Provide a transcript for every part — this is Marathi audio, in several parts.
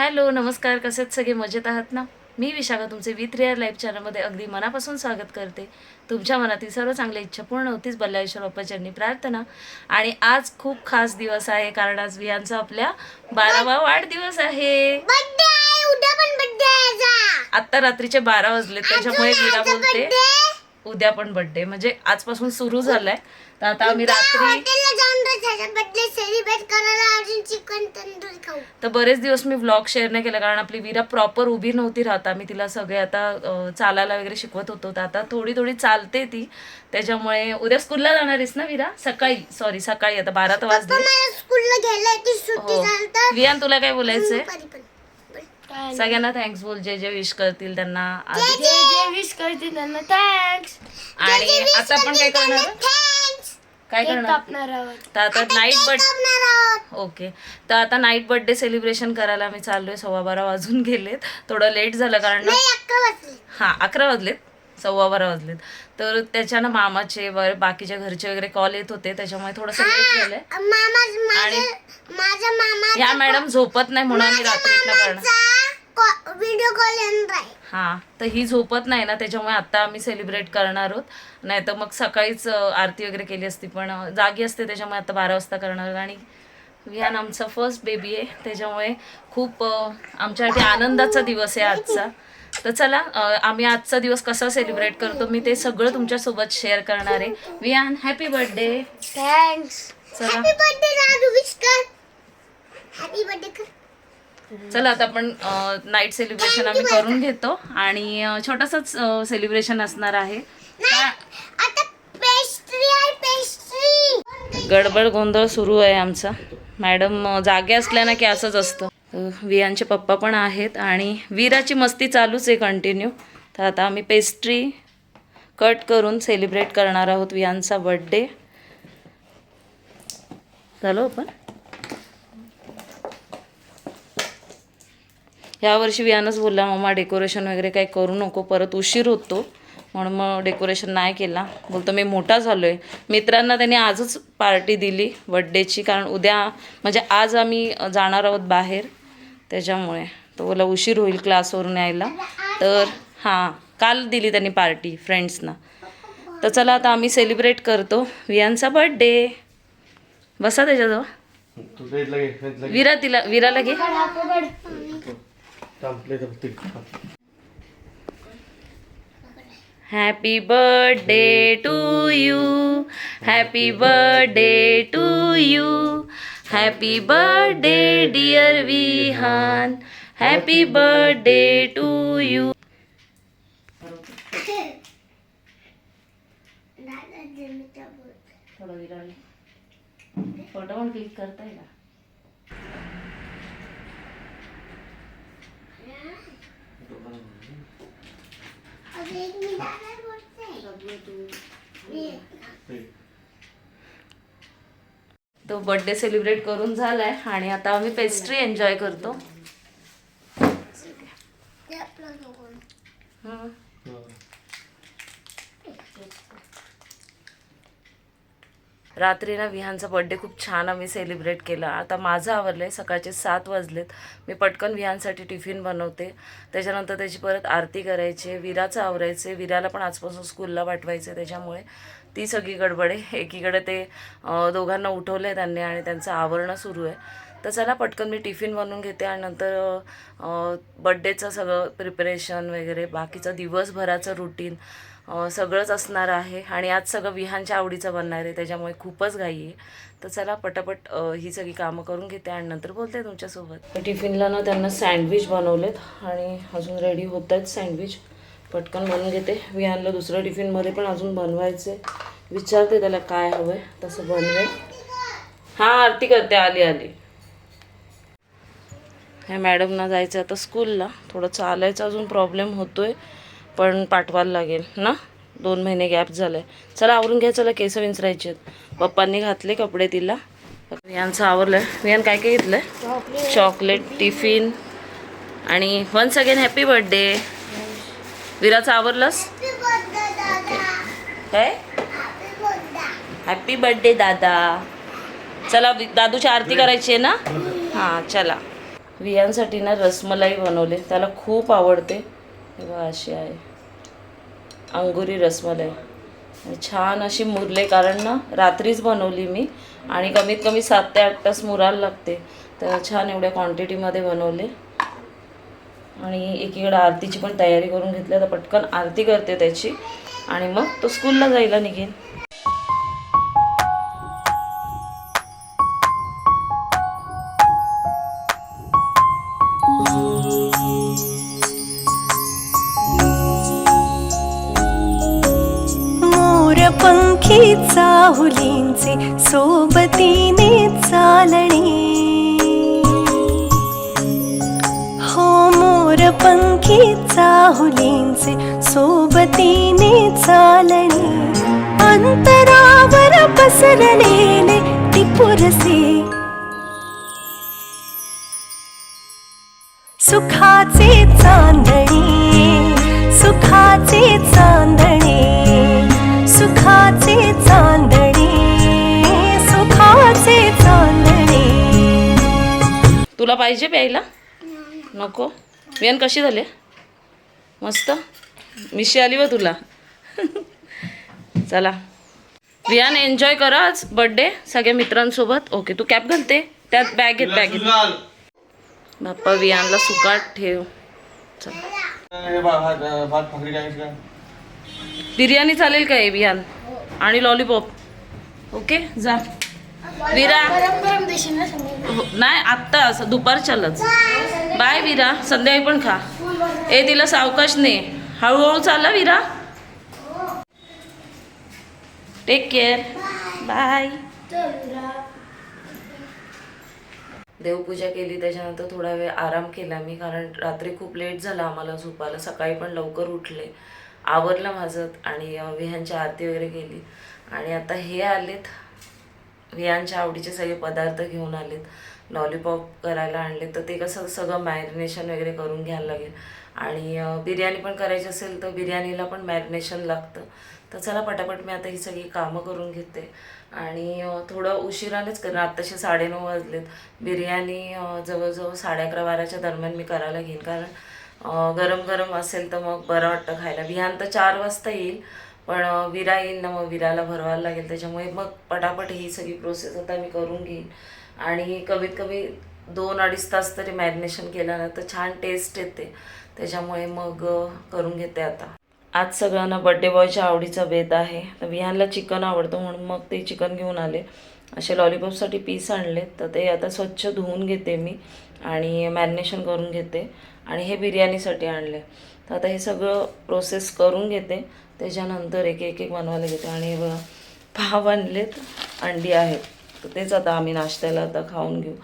हॅलो नमस्कार. कसे आहेत? सगळे मजेत आहात ना? मी विशाखा तुमचे विथ रिअर लाईफ चॅनलमध्ये अगदी मनापासून स्वागत करते. तुमच्या मनातील सर्व चांगल्या इच्छा पूर्ण होतीच बल्लाळेश्वर बाप्पाच्यांनी प्रार्थना. आणि आज खूप खास दिवस आहे कारण आज विहानचा आपल्या बारावा वाढदिवस आहे. आत्ता रात्रीचे बारा वाजले त्याच्यामुळे मीरा बोलते उद्या पण बर्थडे म्हणजे आजपासून सुरू झालाय. तर आता आम्ही रात्री हॉटेलला जाऊन त्याचा बर्थडे सेलिब्रेट करायला अजून चिकन तंदूर खाऊ. तर बरेच दिवस मी व्लॉग शेअर नाही केला कारण आपली वीरा प्रॉपर उभी नव्हती राहत. आम्ही तिला सगळे आता चालायला वगैरे शिकवत होतो. तर आता थोडी थोडी चालते ती. त्याच्यामुळे उद्या स्कूलला जाणार आहेस ना वीरा? सकाळी सॉरी सकाळी. आता बारा तर वाजले. मला स्कूलला घ्यायला ती सुट्टी हो. वियान तुला काय बोलायचंय. सगळ्यांना थँक्स बोल. जे जे विश करतील त्यांना. आधी जे जे विश करते त्यांना थँक्स आणि आता आपण काय करणार? काय करणार? कापणार आहोत. तर आता नाईट आहोत. ओके. तर आता नाईट बर्थडे सेलिब्रेशन करायला मी चाललोय सव्वा बारा वाजून गेलेत. थोडं लेट झालं कारण ना हां अकरा वाजलेत. सव्वा बारा वाजलेत. तर त्याच्यानं मामाचे वगैरे बाकीच्या घरचे वगैरे कॉल येत होते त्याच्यामुळे थोडंसं लेट झालंय. मामा आणि- माझा माझा मामा ह्या मॅडम झोपत नाही म्हणून आम्ही रात्रीतनं करणार. व्हिडिओ कॉल येणार आहे. हां तर ही झोपत नाही ना त्याच्यामुळे आता आम्ही सेलिब्रेट करणार आहोत. नाही तर मग सकाळीच आरती वगैरे केली असती पण जागी असते त्याच्यामुळे आता बारा वाजता करणार आणि विहान आमचा फर्स्ट बेबी आहे. त्याच्यामुळे खूप आमच्यासाठी आनंदाचा दिवस आहे आजचा. तर चला आम्ही आजचा दिवस कसा सेलिब्रेट करतो मी ते सगळं तुमच्यासोबत शेअर करणार आहे. विहान हॅपी बर्थडे थँक्स चला. हॅपी बर्थडे चला आता आपण नाईट सेलिब्रेशन आम्ही करून घेतो आणि छोटंसंच सेलिब्रेशन असणार आहे. गडबड गोंधळ सुरू आहे आमचा. मॅडम जागे असल्या ना की असंच असतं. वियांचे पप्पा पण आहेत आणि वीराची मस्ती चालूच आहे कंटिन्यू तर आता आम्ही पेस्ट्री कट करून सेलिब्रेट करणार आहोत वियांचा बड्डे झालो आपण? यावर्षी वियानच बोलला मम्मा डेकोरेशन वगैरे काही करू नको परत उशीर होतो. म्हणून मग डेकोरेशन नाही केला. बोलतो मी मोठा झालो आहे मित्रांना त्यांनी आजच पार्टी दिली बड्डेची कारण उद्या म्हणजे आज आम्ही जाणार आहोत बाहेर. त्याच्यामुळे तो बोला उशीर होईल क्लासवरून यायला. तर हां काल दिली त्यांनी पार्टी फ्रेंड्सना तर चला आता आम्ही सेलिब्रेट करतो. वियांचा बड्डे बसा त्याच्याजवळ. विरा तिला विराला घे. थांबले happy birthday to you happy birthday to you happy birthday dear Vihan happy birthday to you photo पण क्लिक करता येईल एक मिनिट बोलते तो बर्थडे सेलिब्रेट करून झालाय आणि आता आम्ही पेस्ट्री एन्जॉय करतो. हं. रात्री ना विहानचा बड्डे खूप छान आम्ही सेलिब्रेट केला. आता माझं आवरलं आहे सकाळचे सात वाजलेत. मी पटकन विहानसाठी टिफिन बनवते. त्याच्यानंतर त्याची परत आरती करायची विराचं आवरायचे विराला पण आजपासून स्कूलला पाठवायचं त्याच्यामुळे ती सगळी गडबड आहे. एकीकडे ते दोघांना उठवलं आहे त्यांनी आणि त्यांचं आवरणं सुरू आहे. तर चला पटकन मी टिफिन बनवून घेते आणि नंतर बड्डेचं सगळं प्रिपरेशन वगैरे बाकीचं दिवसभराचं रुटीन सगळंच असणार आहे. आणि आज सगळं विहानच्या आवडीचं बनणार आहे. त्याच्यामुळे खूपच घाई आहे. तर चला पटापट ही सगळी कामं करून घेते आणि नंतर बोलते तुमच्यासोबत. टिफिनला ना त्यांना सँडविच बनवलेत आणि अजून रेडी होत आहेत सँडविच. पटकन बनवून घेते. विहानला दुसऱ्या टिफिनमध्ये पण अजून बनवायचे विचारते त्याला काय हवं आहे तसं बनवेल. हां आरती करते. आली आली. ह्या मॅडमना जायचं आता स्कूलला. थोडं चालायचं अजून प्रॉब्लेम होतोय. पण पाठवायला लागेल ना? दोन महिने गॅप झालाय. चला आवरून घ्या चला केस विंचरायचे आहेत पप्पांनी घातले कपडे तिला. विहानचं आवरलंय. विहान काय काय घेतलंय? चॉकलेट. टिफिन आणि वन्स अगेन हॅपी बर्थडे विराचं आवरलंस. काय. हॅपी बर्थडे दादा. चला वि- दादूची आरती करायची आहे ना? हां चला. वियांसाठी ना रसमलाई बनवले. त्याला खूप आवडते. हे अशी आहे. अंगुरी रसमलाई. छान अशी मुरले कारण ना रात्रीच बनवली मी. आणि कमीत कमी सात ते आठ तास मुरायला लागते. तर छान एवढ्या क्वांटिटीमध्ये बनवले. आणि एकीकडे आरतीची पण तयारी करून घेतली. तर पटकन आरती करते त्याची. आणि मग तो स्कूलला जायला निघेल पंखी चाहुलींचे सोबतीने चालणे. हो मोर पंखी चाहुलींचे सोबतीने चालणे. अंतरावर पसरलेले टिपुरसे सुखाचे चांदणे प्यायला नको. वियान कशी झाले? मस्त. मिशी आली व तुला. चला. वियान एन्जॉय करा आज. बड्डे सगळ्या मित्रांसोबत. ओके तू कॅप घालते? त्यात बॅगेत बॅगेत घाल. बाप्पा वियानला सुकाट ठेव. चला. बिर्याणी चालेल का हे वियान आणि लॉलीपॉप ओके जा. विरा. हो, नाही आत्ता असं दुपारच्यालाच. बाय विरा. संध्याकाळी पण खा. ए तिला सावकाश ने. हळूहळू चालला विरा. टेक केअर बाय देवपूजा केली त्याच्यानंतर थोडा वेळ आराम केला मी कारण रात्री खूप लेट झाला आम्हाला झोपायला. सकाळी पण लवकर उठले. आवरलं माझं आणि विहांची आरती वगैरे केली. आणि आता हे आलेत रियांच्या आवडीचे सगळे पदार्थ घेऊन आलेत. लॉलीपॉप करायला आणले तर ते कसं सगळं मॅरिनेशन वगैरे करून घ्यायला लागेल. आणि बिर्याणी पण करायची असेल तर बिर्याणीला पण मॅरिनेशन लागतं. तर चला पटापट मी आता ही सगळी कामं करून घेते. आणि थोडं उशिरानेच करेन आत्ताशी साडेनऊ वाजलेत. बिर्याणी जवळजवळ साडे अकरा बाराच्या दरम्यान मी करायला घेईन. कारण गरम गरम असेल तर मग बरं वाटतं खायला. विहान तर चार वाजता येईल. पण विरा येईल ना मग विराला भरवायला लागेल. त्याच्यामुळे मग पटापट ही सगळी प्रोसेस आता मी करून घेईन. आणि कमीत कमी दोन अडीच तास तरी मॅरिनेशन केलं ना तर छान टेस्ट येते. त्याच्यामुळे मग करून घेते आता. आज सगळ्यांना बड्डे बॉयच्या आवडीचा बेत आहे. तर विहानला चिकन आवडतं म्हणून मग ते चिकन घेऊन आले. असे लॉलीपॉपसाठी पीस आणले. तर ते आता स्वच्छ धुवून घेते मी आणि मॅरिनेशन करून घेते. आणि हे बिर्याणीसाठी आणले. तर आता हे सगळं प्रोसेस करून घेते. त्याच्यानंतर एक एक एक बनवायला घेते. आणि पाव आणलेत अंडी आहेत. तर तेच आता आम्ही नाश्त्याला आता खाऊन घेऊ.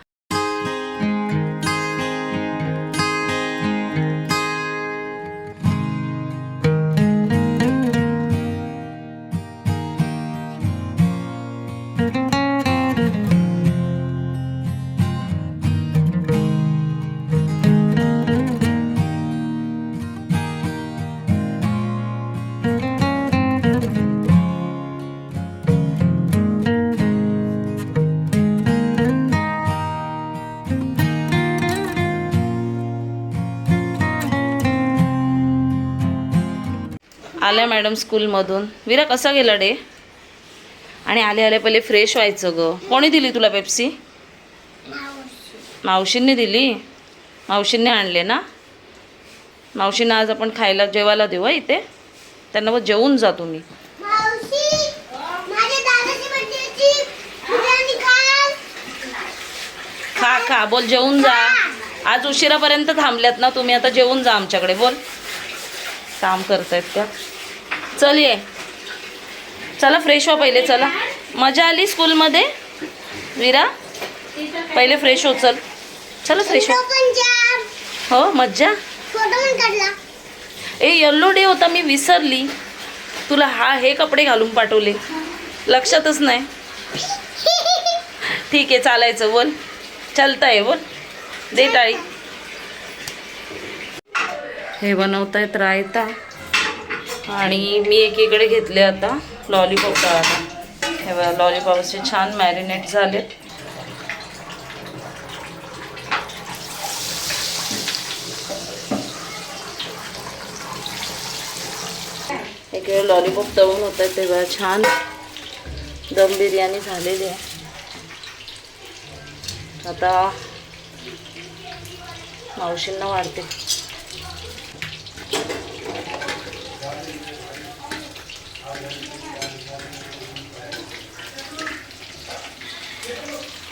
आल्या मॅडम स्कूलमधून. विरा कसा गेला डे? आणि आले आले पहिले फ्रेश व्हायचं ग. कोणी दिली तुला पेप्सी? मावशींनी दिली? मावशींनी आणले ना? मावशींना आज आपण खायला जेवायला देऊ इथे? त्यांना मग जेवून जा तुम्ही. खा खा. बोल जेवून जा. आज उशिरापर्यंत थांबल्यात ना तुम्ही. आता जेवून जा आमच्याकडे. बोल. काम करतायत त्या. चल ये. चला फ्रेश व्हा पहिले चला. मजा आली स्कूलमध्ये विरा? पहिले फ्रेश हो चल. चला फ्रेश हो. हो मज्जा? ए येल्लो डे होता मी विसरली. तुला हा हे कपडे घालून पाठवले. लक्षातच नाही. ठीक आहे चालायचं बोल. चालतंय बोल. दे टाळी हे बनवतायत रायता. आणि मी एकीकडे घेतले आता लॉलीपॉप तळाला हे बघा लॉलीपॉपचे छान मॅरिनेट झाले. एकीकडे लॉलीपॉप तळून होत आहेत तेव्हा छान दम बिर्याणी झालेली आहे. आता मावशींना वाढते.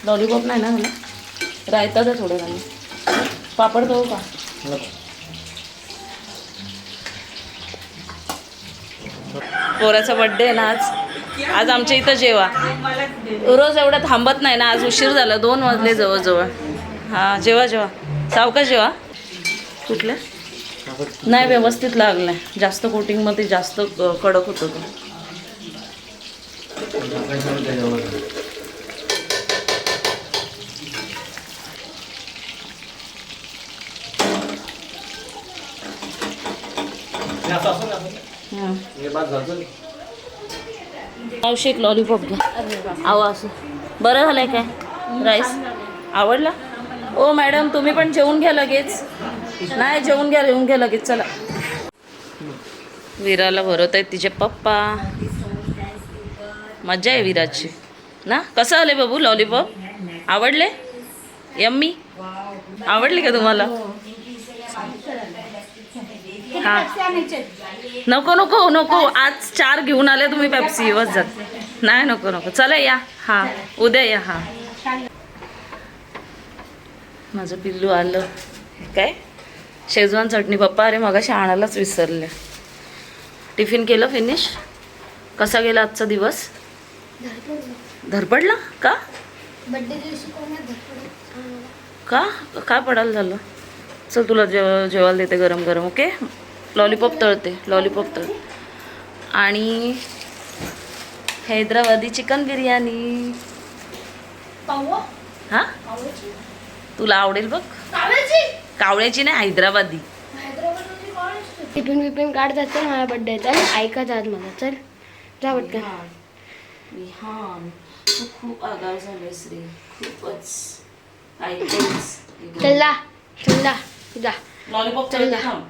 लॉलीपॉप नाही ना मला रायता द्या थोडं आणि पापड खाऊ का? पोराचा बड्डे आहे ना आज. आज आमच्या इथं जेवा. रोज एवढं थांबत नाही ना आज उशीर झाला. दोन वाजले जवळजवळ. हां जेवा जेवा. सावकाश जेवा. कुठल्या नाही व्यवस्थित लागलाय. जास्त कोटिंगमध्ये जास्त कडक होतं तो. हां मावशी एक लॉलीपॉप घ्या आवा असं. बरं झालंय काय? राईस आवडला? ओ मॅडम तुम्ही पण जेवून घ्या लगेच. नाही जेवून घ्या जेवून घ्या लगेच चला. विराला भरवत आहेत तिचे पप्पा. मजा आहे विराची. ना? कसं आले बाबू लॉलीपॉप आवडले? यम्मी? आवडले का तुम्हाला? हां. नको नको नको. आज चार घेऊन आले तुम्ही पेप्सी बस जात नाही नको नको. चला या. हां. उद्या या हां. माझं पिल्लू आलं. काय? शेजवान चटणी. पप्पा अरे मगाशी आणायलाच विसरले. टिफिन केलं फिनिश? कसा गेला आजचा दिवस? धरपडला? का? का? काय पडायला झालं? चल तुला जेव जेवायला देते गरम गरम ओके? लॉलीपॉप तळते लॉलीपॉप तळ. आणि हैदराबादी चिकन बिर्याणी. पाव? हां? तुला आवडेल बघ. कावळ्याची नाही हैदराबादी. टिफिन विपिन काढतात चल माझ्या बड्डेचा ऐकत आज मला चल. जा पटकन. विहान तू खूप आगाव झालेस रे. खूपच. ऐकतेस. चल चल जा. लॉलीपॉप चल तळते ना. थांब.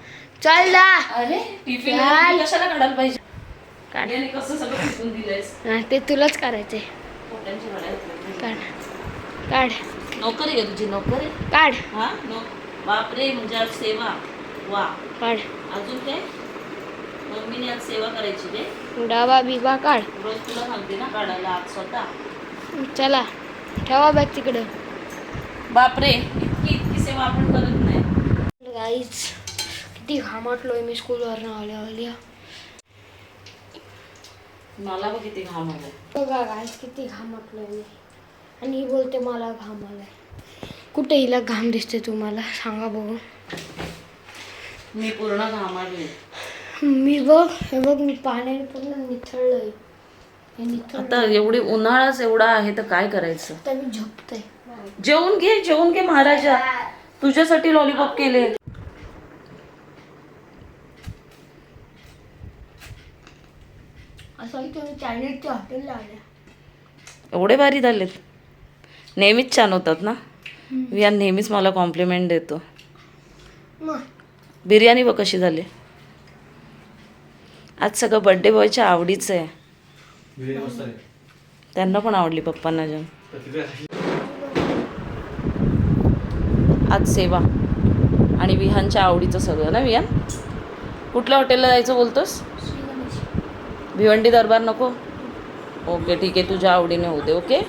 चल जा. अरे टिफिन. कशाला काढायला पाहिजे? कसं सगळं दिलंयस? ते तुलाच आहेत. काढ. काढ. नोकर आहे तुझी? नोकर काढ. हा नो बापरे म्हणजे आज सेवा. वा. काढ अजून काय? मम्मीने आज सेवा करायची रे डावा बिबा काढ. रोज तुला सांगते ना काढायला आज स्वतः. चला ठेवा बॅग तिकडं. बापरे इतकी इतकी सेवा आपण करत नाही. गाईच किती घामटलोय मी स्कूलवरनं आल्या आल्या. मला बघ किती घाम आलाय. बघा गाईस किती घामटलोय मी. आणि बोलते मला घाम आलाय. कुठे हिला घाम दिसते तुम्हाला? सांगा बघू. मी पूर्ण घामारले मी बघ हे बघ मी पाण्याने पूर्ण निथळलंय. हे निथळ आता एवढी उन्हाळाच एवढा आहे तर काय करायचं? तर मी झोपतोय. जेवून घे जेवून घे महाराजा. तुझ्यासाठी लॉलीपॉप केले. असं इथे मी चायनीजच्या हॉटेलला आल्या? एवढे भारी झालेत. नेहमीच छान होतात ना? विहान नेहमीच मला कॉम्प्लिमेंट देतो. बिर्याणी बघ कशी झाली. आज सगळं बड्डे बॉयच्या आवडीचं आहे. त्यांना पण आवडली पप्पांना जेवण आज सेवा. आणि विहानच्या आवडीचं सगळं ना विहान? कुठल्या हॉटेलला जायचं बोलतोस? भिवंडी दरबार नको? ओके ठीक आहे तुझ्या आवडीने होते ओके?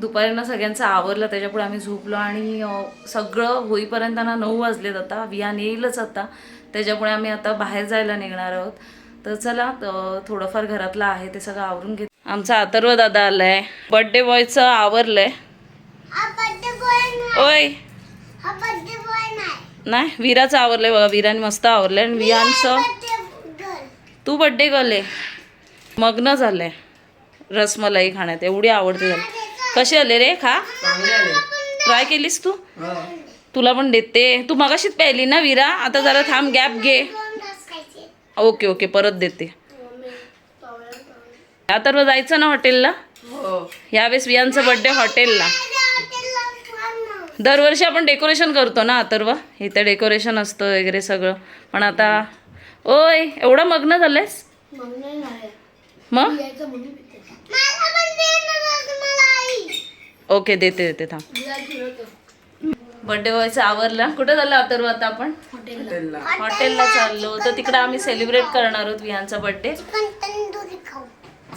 दुपारी ना सगळ्यांचं आवरलं त्याच्यापुढे आम्ही झोपलो आणि सगळं होईपर्यंत ना नऊ वाजलेत आता. विहान येईलच आता. त्याच्यामुळे आम्ही आता बाहेर जायला निघणार आहोत. तर चला थोडंफार घरातलं आहे ते सगळं आवरून घेत. आमचा अथर्व दादा आलाय. बर्थडे बॉयचं आवरलंय. ओय. नाही. विराचं आवरलंय बघा. विराने मस्त आवरलंय. आणि विहानचं तू बड्डे गले मग्न झालंय. रसमलाई खाण्यात. एवढी आवडते झाली कशी आले रे खा? ट्राय केलीस तू? तुला पण देते. तू मगाशीच प्यायली ना विरा? आता जरा थांब गॅप घे. ओके ओके परत देते. आता रोज जायचं ना हॉटेलला? यावेळेस वियांचं बड्डे हॉटेलला. दरवर्षी आपण डेकोरेशन करतो ना अथर्व? इथे डेकोरेशन असतं वगैरे सगळं. पण आता ओय एवढा मग्न झालायस? मग नाही झाले मग यायचं म्हणून पिते. ओके देते देते थांब. बर्थडे व्हायचं आवरला. कुठे झालं अथर्व आता आपण? हॉटेलला. चाललो. तर तिकडे आम्ही सेलिब्रेट करणार आहोत विहानचा बर्थडे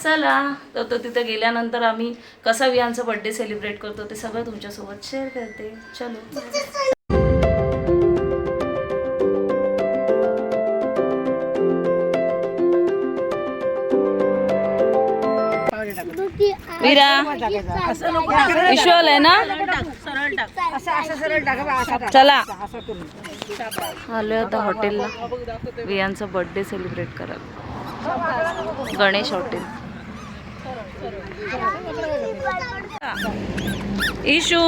चला. तर तो तिथे गेल्यानंतर आम्ही कसा विहानचा बर्थडे सेलिब्रेट करतो ते सगळं तुमच्यासोबत शेअर करते. चलो. विरा विश्वल आहे ना? चला. आलो आता हॉटेलला. वियांचा बर्थडे सेलिब्रेट करायला. गणेश हॉटेल. इशू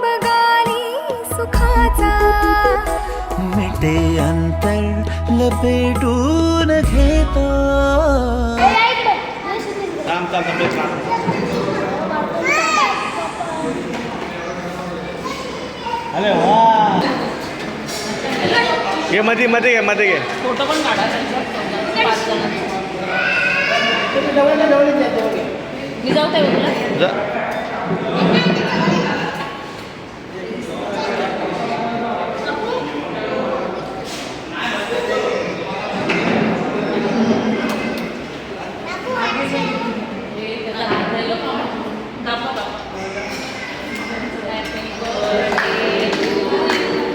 बगाली सुखाचा. मिटे अंतर लपेटून घेता. अरे वा घे मध्ये मध्ये घे मध्ये घे. फोटो पण काढा. मी जाऊ त्या बाजूला? जा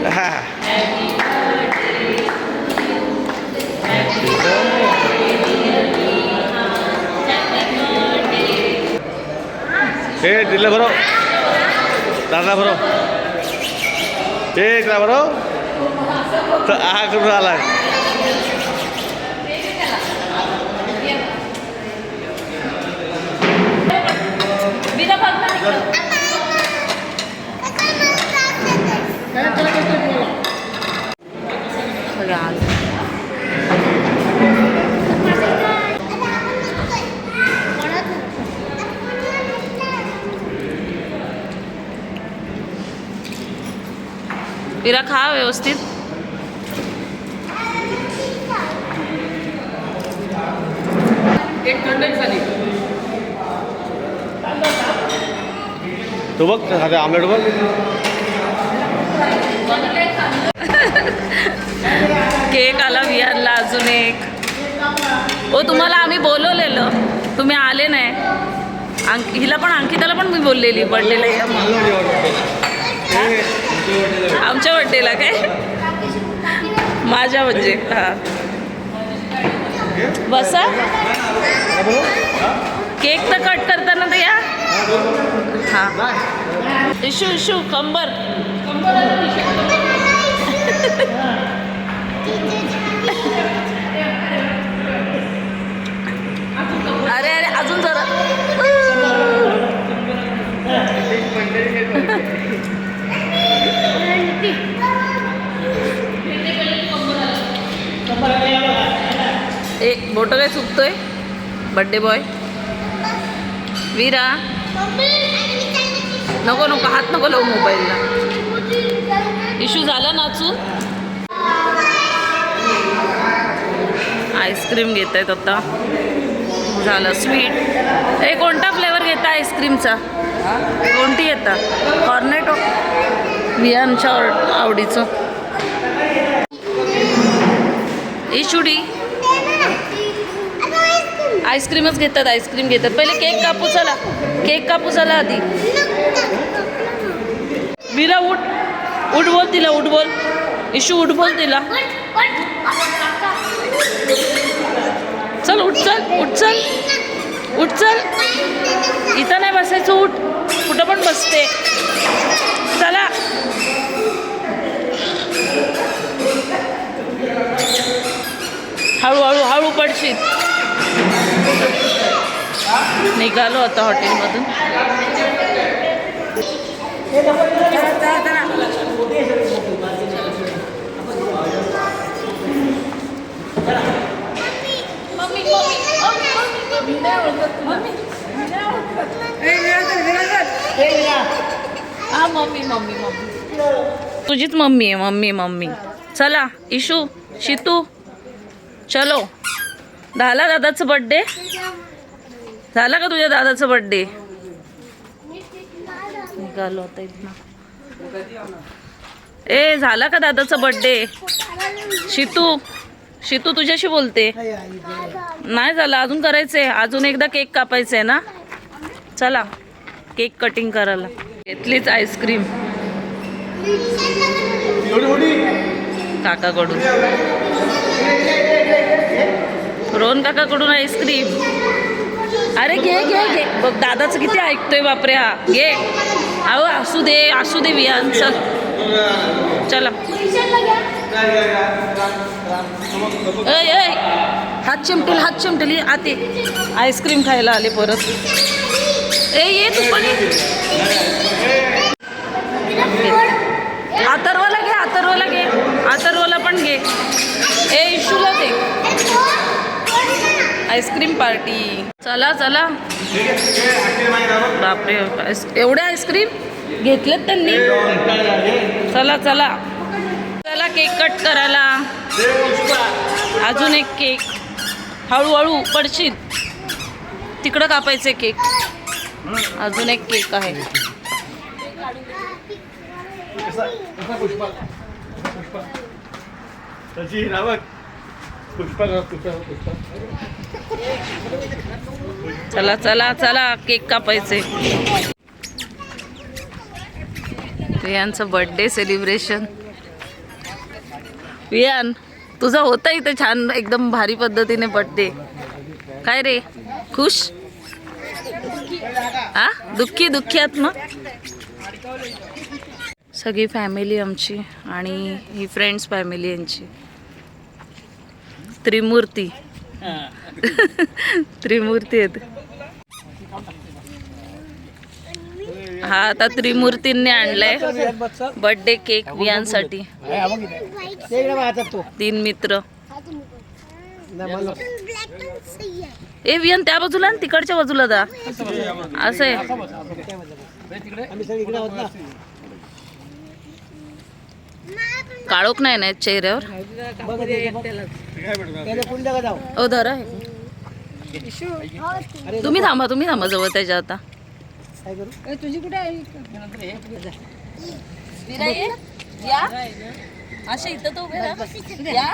हा. हे दिलं बरो दादा बरो हे इकडा बरो तर हा करून आला वीरा बघ ना विरा खा व्यवस्थित. तू बघ आमलेट बघ. केक आला विहारला अजून एक. ओ तुम्हाला आम्ही बोलवलेलं. तुम्ही आले नाही. अंक हिला पण अंकिताला पण मी बोललेली बर्थडेला या म्हणून. आमच्या बर्थडेला काय? माझ्या म्हणजे हां. बसा. केक तर कट करताना तर या. हां. इशू इशू कंबर. अरे अरे अजून जरा. एक मोठं काय चुकतोय बड्डे बॉय वीरा. नको नको हात नको लावू मोबाईलला. इश्यू झाला नाचून आईस्क्रीम घेत आहेत आता. झालं स्वीट ए कोणता फ्लेवर घेता आईस्क्रीमचा कोणती येता कॉर्नेटो वियांच्या आवडीचं. इशुडी आईस्क्रीमच घेतात आईस्क्रीम घेतात. पहिले केक कापू चला. केक कापू चला आधी. मीरा उठ. उठ बोल तिला उठ बोल. इशू उठ बोल तिला. चल उठ चल उठ चल. उठ चल. इथं नाही बसायचं उठ. कुठं पण बसते. चला. हळूहळू हळू पडशील. निघालो आता हॉटेलमधून. हा मम्मी मम्मी मम्मी. तुझीच मम्मी आहे मम्मी मम्मी. चला इशू शितू. चलो. झाला दादाचं बड्डे झाला का तुझ्या दादाचा बड्डे निघालो आता इथनं. ए झाला का दादाचा बड्डे शितू शितू तुझ्याशी बोलते. नाही झालं अजून करायचंय. अजून एकदा केक कापायचंय ना? चला केक कटिंग करायला. घेतलीच आईस्क्रीम काकाकडून. रोहन काकाकडून आईस्क्रीम अरे घे घे घे. बघ दादाचं किती ऐकतोय बापरे हा. घे. अहो असू दे असू दे विहान चल. चला ऐ ऐ. हात चिमटेल हात चिमटेल. आते आईस्क्रीम खायला आले परत. ए ये तू पण अथर्वला घे अथर्वला घे. अथर्वला पण घे. ए इशूला दे. Ice cream party. चला चला. बापरे एवढे आईस्क्रीम? घेतलेत त्यांनी. चला चला. चला केक कट करायला. अजून एक केक. हळूहळू पडशील तिकडं कापायचे केक. अजून एक केक आहे. पुष्पा? पुष्पा पुष्पा पुष्पा चला चला चला केक कापायचे. वियांचं बर्थडे सेलिब्रेशन वियान तुझा होता इथे छान एकदम भारी पद्धतीने बर्थडे काय रे? खुश? आ दुःखी दुःखी आहात ना सगळी फॅमिली आमची आणि ही फ्रेंड्स फॅमिली यांची. त्रिमूर्ती. त्रिमूर्ती आहेत. हा आता त्रिमूर्तींनी आणलाय. बर्थडे केक वियांसाठी तीन मित्र. ए वियन त्या बाजूला आणि तिकडच्या बाजूला जा. असं आहे. काळोख नाही ना चेहऱ्यावर? ओ धरा तुम्ही थांबा तुम्ही थांबा जवळ त्याच्या आता. या अशा इथं तर या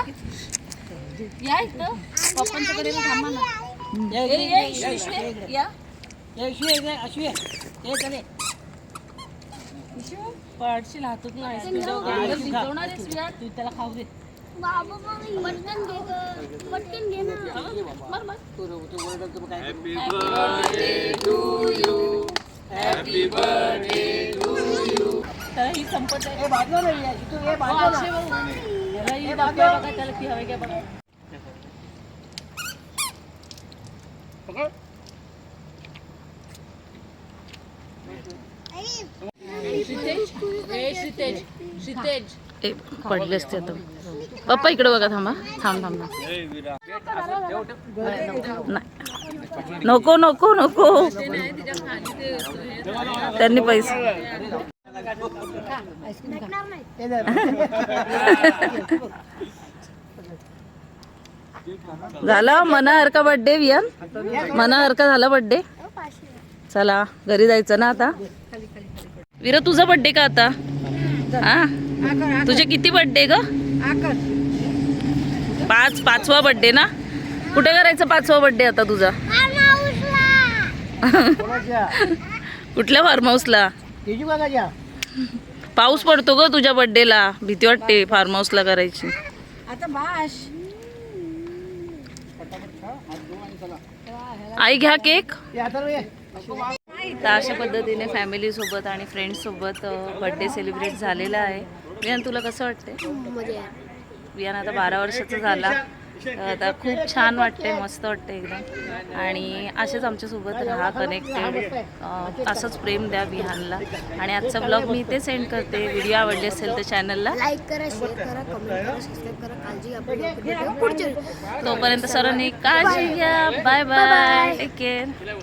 या इथं पप्पांच्या थांबा ना या ए, इशू, इशू, ए, या पडशील हातून भिजवणार आहेस विराट? तू त्याला खाऊ दे. पटकन घे गं. पटकन घे ना. मर, मर. तर ही संपत आहे. हो, अक्षय भाऊ. याला ही डब्बा बघा, त्याला ती हवी का बघा. ए पडले असते आता. पप्पा इकडे बघा थांबा. थांब थांब नाही. नको नको नको. त्यांनी पैसे. झाला हरका बर्थडे वियन? हरका झाला बर्थडे चला घरी जायचं ना आता? वीरा तुझा बर्थडे का आता? हा? तुझे किती बर्थडे ग? पाच पाचवा बर्थडे ना? कुठे करायचा पाचवा बर्थडे आता तुझा? कुठल्या फार्म हाऊसला पाऊस पडतो ग तुझ्या बर्थडेला भीती वाटते फार्म हाऊसला करायची आई घ्या केक. तर अशा पद्धतीने फॅमिलीसोबत आणि फ्रेंड्ससोबत बड्डे सेलिब्रेट झालेला आहे. विहान तुला कसं वाटते मजा विहान आता बारा वर्षाचा झाला. आता खूप छान वाटते मस्त वाटते एकदम. आणि असेच आमच्यासोबत राहा कनेक्टेड असंच प्रेम द्या विहानला. आणि आजचा ब्लॉग मी इथे सेंड करते. व्हिडिओ आवडले असेल तर चॅनलला लाईक करा शेअर करा कमेंट करा तोपर्यंत सर्वांनी काळजी घ्या. Bye bye take care